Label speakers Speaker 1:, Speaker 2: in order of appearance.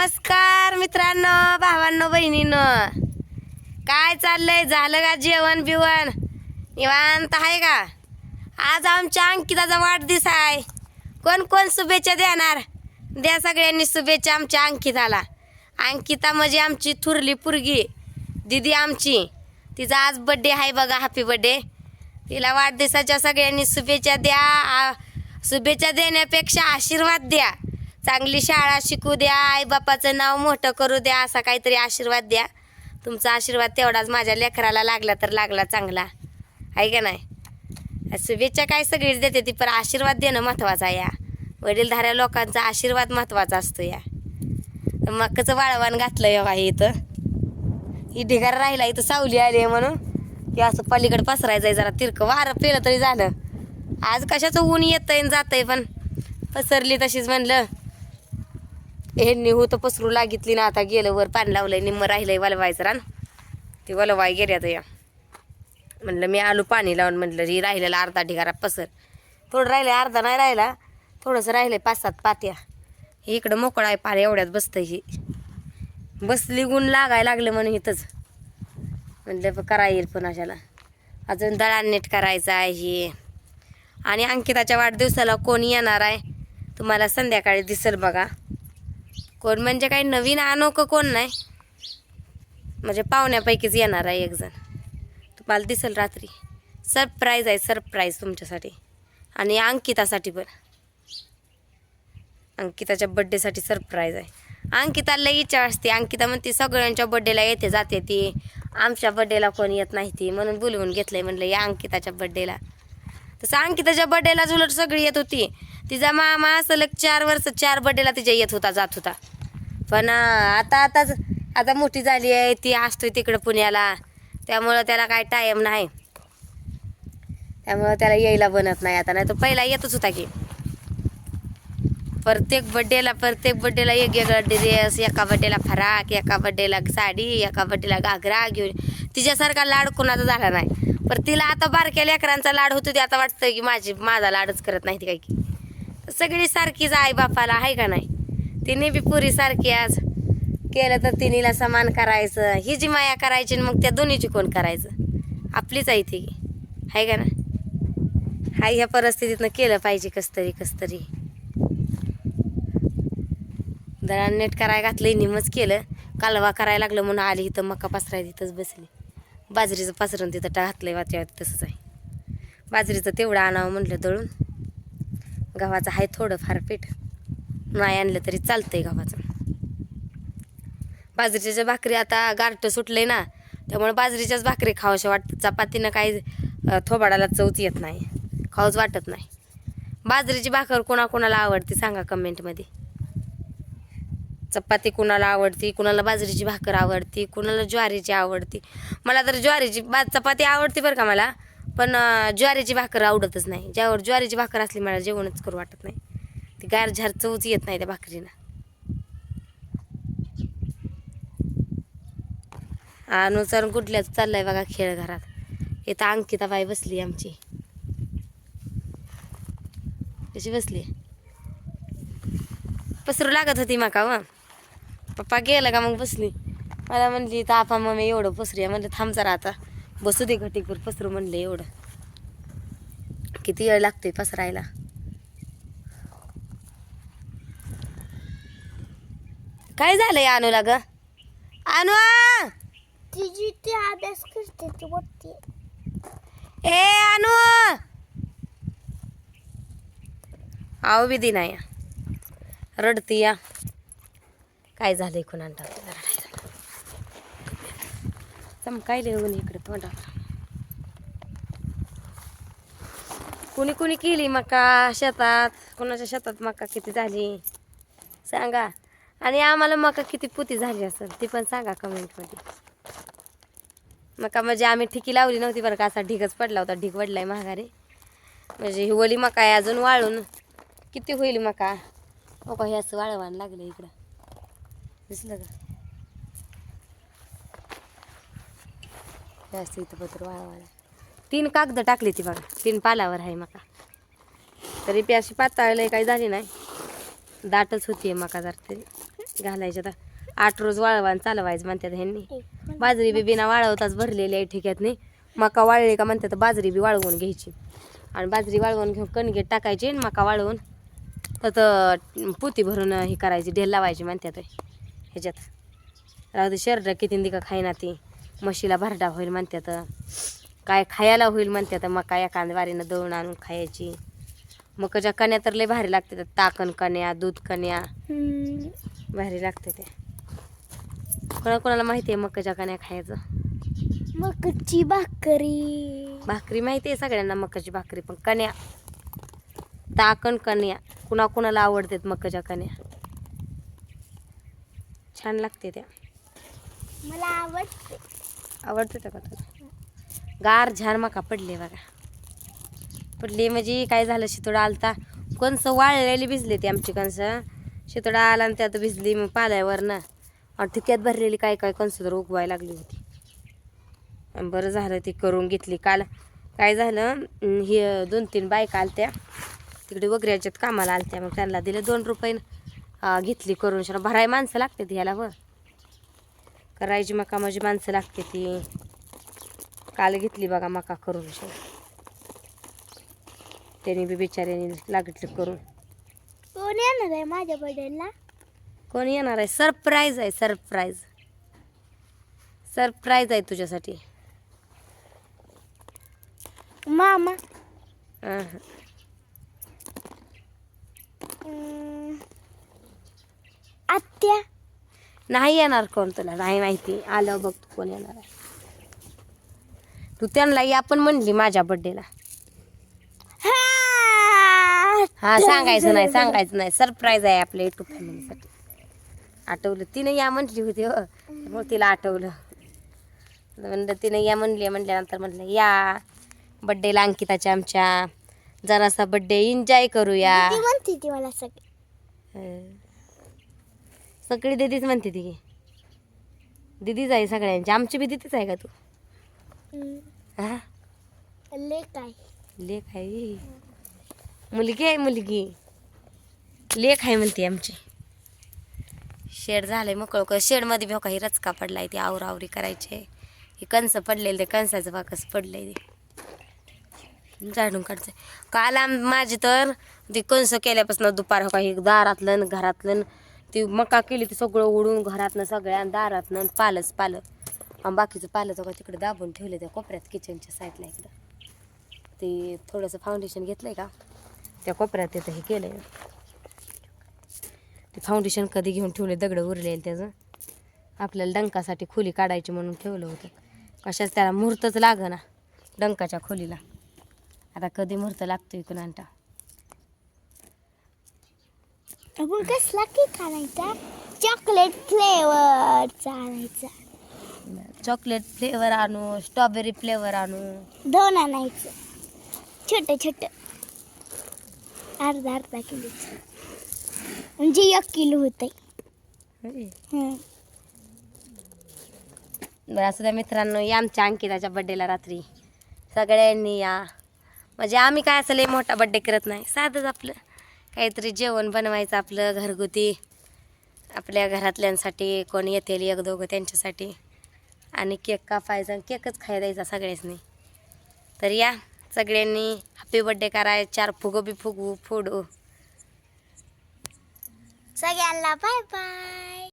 Speaker 1: नमस्कार मित्रांनो भावांनो बहिणीनं. काय चाललंय? झालं का जेवण बिवण? निवांत आहे का? आज आमच्या अंकिताचा वाढदिवस आहे. कोण कोण शुभेच्छा देणार? द्या सगळ्यांनी शुभेच्छा आमच्या अंकिताला. अंकिता म्हणजे आमची थुरली पुरगी दिदी आमची. तिचा आज बड्डे आहे बघा हॅपी बड्डे तिला वाढदिवसाच्या सगळ्यांनी शुभेच्छा द्या आ- शुभेच्छा देण्यापेक्षा आशीर्वाद द्या. चांगली शाळा शिकू द्या आईबापाचं नाव मोठं करू द्या असा काहीतरी आशीर्वाद द्या. तुमचा आशीर्वाद तेवढाच माझ्या लेकराला लागला तर लागला चांगला. आहे का नाही? शुभेच्छा काय सगळीच देते ती पण आशीर्वाद देणं महत्त्वाचं आहे या. वडीलधाऱ्या लोकांचा आशीर्वाद महत्त्वाचा असतो या. मक्काचं वाळवण घातलं या इथं. ही ढिगार राहिला इथं सावली आली आहे म्हणून. की असं पलीकडे पसरायचं आहे जरा तिरकं वारं पेलं तरी झालं. आज कशाचं ऊन येतंय जातंय पण. पसरली तशीच म्हणलं. ह्यांनी होतं पसरू लागितली ना आता गेलं वर पाणी लावलंय निम्म राहिलंय वलवायचं रान. ती वलवाय गेल्या या. म्हणलं मी आलो पाणी लावून म्हणलं ही राहिलेला अर्धा ढिगारा पसर. थोडं राहिलं अर्धा नाही राहिला थोडंसं राहिलंय पाच सात पात्या. ही इकडं मोकळा आहे पाणी एवढ्यात बसतं ही. बसली गुण लागायला लागलं म्हणून इथंच. म्हणलं करा येईल पण अशाला. अजून दळण नीट करायचं आहे हे. आणि अंकिताच्या वाढदिवसाला कोण येणार आहे? तुम्हाला संध्याकाळी दिसेल बघा. कोण म्हणजे काही नवीन अनोखं कोण नाही? म्हणजे पाहुण्यापैकीच येणार आहे एक जण. तुम्हाला दिसेल रात्री. सरप्राईज आहे सरप्राईज तुमच्यासाठी. आणि अंकितासाठी पण. अंकिताच्या बड्डेसाठी सरप्राईज आहे. अंकिताला इच्छा असते. अंकिता म्हणते सगळ्यांच्या बड्डेला येते जाते ती. आमच्या बड्डेला कोण येत नाही ती. म्हणून बोलवून घेतलंय म्हणलं या अंकिताच्या बड्डेला तसं अंकिताच्या बड्डेला झुलट सगळी येत होती. तिचा मामा सलग चार वर्ष चार बड्डेला तिच्या येत होता जात होता. पण आता आताच आता मोठी झाली आहे ती असतोय तिकडं पुण्याला. त्यामुळं त्याला काय टाईम नाही. त्यामुळं त्याला यायला बनत नाही आता नाही तर पहिला येतच होता की. प्रत्येक बड्डेला प्रत्येक बड्डेला एक वेगळा ड्रेस एका बड्डेला फराक एका बड्डेला साडी एका बड्डेला घागरा घेऊन. तिच्यासारखा लाड कोणाचा झाला नाही. पण तिला आता बारक्या लेकरांचा लाड होतो ते आता वाटतं की माझी माझा लाडच करत नाही ती काही. की सगळी सारखीच आई बापाला आहे का नाही? तिने बी पुरी सारखी आज केलं तर तिनीला समान करायचं ही जी माया करायची मग त्या दोन्हीची कोण करायचं? आपलीच आहे ती. आहे का ना हाय ह्या परिस्थितीतनं केलं पाहिजे कसतरी तरी कस तरी दळण नेट करायला घातलं निमच केलं. कालवा करायला लागलं म्हणून आली इथं मका पसराय तिथंच बसली. बाजरीचं पसरून तिथं घातलंय वाट्यावर तसंच आहे. बाजरीचं तेवढं आणावं म्हटलं दळून. गव्हाचं आहे थोडं फार पीठ. नाही आणलं तरी चालतंय गव्हाचं. बाजरीच्या भाकरी आता गारटं सुटलंय ना त्यामुळे बाजरीच्याच भाकरी खावाशा वाटतं. चपातीनं काही थोबाडाला चवच येत नाही. खाऊच वाटत नाही. बाजरीची भाकर कोणाकोणाला आवडते सांगा कमेंटमध्ये. चपाती कुणाला आवडती कुणाला बाजरीची भाकर आवडती कुणाला ज्वारीची आवडती. मला तर ज्वारीची बा चपाती आवडती बरं का मला. पण ज्वारीची भाकर आवडतच नाही. ज्यावर ज्वारीची भाकर असली मला जेवणच करू वाटत नाही. ती गार झार चवच येत नाही त्या भाकरीला. अनुसार कुठल्याच चाललाय बघा खेळ घरात इथं अंकिता बाई बसली आमची. कशी बसली? पसरू लागत होती माका व. पप्पा गेलं का मग बसली. मला म्हणली तर आपा मम्मी एवढं पसरूया म्हणलं थांबचा राहता आता. बसू दे घटीकवर पसरू म्हणलं एवढं. किती वेळ लागतोय पसरायला? काय झालंय अनुला ग? अनु!
Speaker 2: तिची ती अभ्यास करते ती मोठी
Speaker 1: ए अनु! आव विधी नाही रडती या. काय झालंय कुणाला चमकायले ऊन इकडे तोंडावर कुणी कुणी केली मका शेतात? कुणाच्या शेतात मका किती झाली? सांगा. आणि आम्हाला मका किती पुती झाली असेल ती पण सांगा कमेंटमध्ये. मका म्हणजे आम्ही ठिकी लावली नव्हती बरं का असा ढिगच पडला होता ढिग पडलाय महागारी म्हणजे ही वली मका आहे अजून वाळून. किती होईल मका? हो का हे असं वाळवान लागलं इकडं. दिसलं का? हे असं इथं पत्र वाळवायला. तीन कागद टाकली ती बघा. तीन पालावर आहे मका. तरी पी अशी पाताळलंय काही झाली नाही. दाटच होतीये मका जर तरी. घालायच्या तर आठ रोज वाळवा चालवायचं म्हणतात ह्यांनी. बाजरी बी बिना वाळवताच भरलेली आहे ठिक्यात नाही. मका वाळली का म्हणतात बाजरी बी वाळवून घ्यायची. आणि बाजरी वाळवून घेऊन कणगेट टाकायची आणि मका वाळवून तर पोती भरून हे करायची. ढेल लावायची म्हणतात. ह्याच्यात. राहू दे शरीर किती दिका खाईना ती. म्हशीला भरडा होईल म्हणतात काय खायला होईल म्हणतात मका एखाद्या वारीनं दळून आणून खायची. मकाच्या कण्या तर लय भारी लागते त्या ताकण कण्या दूध कण्या. भारी लागते ते. कोणा कोणाला माहिती आहे मकाच्या कण्या खायचं?
Speaker 2: मकची भाकरी.
Speaker 1: भाकरी माहिती आहे सगळ्यांना मकाची भाकरी पण कण्या. ताकण कण्या. कुणा कुणाला आवडतात मकाच्या कण्या. छान लागते त्या.
Speaker 2: मला आवडते.
Speaker 1: आवडते का तुला गार झार मका पडले बघा. पडली म्हणजे काय झालं शितोडा आलता. कणस वाळलेली भिजली ती आमची कणस. शितोडा आला आणि त्यात भिजली मग पाल्यावरनं. आणि ठिक्यात भरलेली काय काय कणस तर उगवायला लागली होती. आणि बरं झालं ती करून घेतली. काल काय झालं हे दोन तीन बायका आलत्या. तिकडे वगैरेच्यात कामाला आलत्या. मग त्यांना दिले दोन रुपये घेतली करून. भराय माणसं लागते ह्याला व. करायची मका माझी माणसं लागते ती. काल घेतली बघा मका करून. त्याने बी बिचाऱ्याने लागटली करून.
Speaker 2: कोण येणार आहे माझ्या बर्थडेला
Speaker 1: कोण येणार आहे? सरप्राईज आहे सरप्राईज सरप्राईज आहे तुझ्यासाठी.
Speaker 2: मामा. आत्या.
Speaker 1: नाही येणार कोण तुला नाही माहिती. आलं बघ तू कोण येणार आहे. तू त्यांना या पण म्हणली माझ्या बड्डेला
Speaker 2: हा
Speaker 1: हा सांगायचं नाही सांगायचं नाही. सरप्राईज आहे आपल्या युट्यूब फॅमिलीसाठी आठवलं तिने या म्हटली होती हो. मग तिला आठवलं. म्हणलं तिने या म्हणली म्हटल्यानंतर म्हटलं या. बड्डेला अंकिताच्या आमच्या जरासा बड्डे एन्जॉय करूया.
Speaker 2: म्हणते ती मला सगळी.
Speaker 1: सगळी दिदीच म्हणते ती. दिदीच आहे सगळ्यांची. आमची बी दिदीच आहे का तू. हा?
Speaker 2: लेक आहे.
Speaker 1: लेख आहे मुलगी आहे मुलगी. लेख आहे म्हणते आमची. शेड झालंय मोकळं शेडमध्ये बी हो काही रचका पडलाय ते आवरावरी करायचे. हे कंस पडलेलं ते कंसाचं बाकस पडलंय ते. झाडून काढते काल आम माझी तर ती कंस केल्यापासून दुपार हो काही दारातलं घरातलं ती मका केली ती सगळं उडून घरातनं सगळ्या दारातनं पालच पालं आणि बाकीचं पालं जगा का तिकडे दाबून ठेवलं त्या कोपऱ्यात किचनच्या साईडला इकडं. ते थोडंसं फाउंडेशन घेतलंय का? त्या कोपऱ्यात तिथं हे केलंय. ते फाउंडेशन कधी घेऊन ठेवले दगडं उरले त्याचं. आपल्याला डंकासाठी खोली काढायची म्हणून ठेवलं होतं. कशाच त्याला मुहूर्तच ना डंकाच्या खोलीला. आता कधी मुहूर्त लागतो इकडून आणता?
Speaker 2: आपण कसला केक आणायचा चॉकलेट फ्लेवर आणायचा
Speaker 1: चॉकलेट फ्लेवर आणू स्ट्रॉबेरी फ्लेवर आणू.
Speaker 2: दोन आणायचं. छोटं छोटं. अर्धा अर्धा किलोचं. म्हणजे एक किलो होत
Speaker 1: बरं असं त्या मित्रांनो या आमच्या अंकिताच्या बड्डेला रात्री. सगळ्यांनी या. म्हणजे आम्ही काय असं लय मोठा बड्डे करत नाही. साधंच आपलं. काहीतरी जेवण बनवायचं आपलं घरगुती. आपल्या घरातल्यांसाठी कोण येतील एक दोघं त्यांच्यासाठी. आणि केक कापायचा आणि केकच खायला द्यायचा सगळ्यांनी. तर या सगळ्यांनी हॅपी बड्डे कराय चार फुगं बी फुगू फोडू.
Speaker 2: सगळ्यांना बाय बाय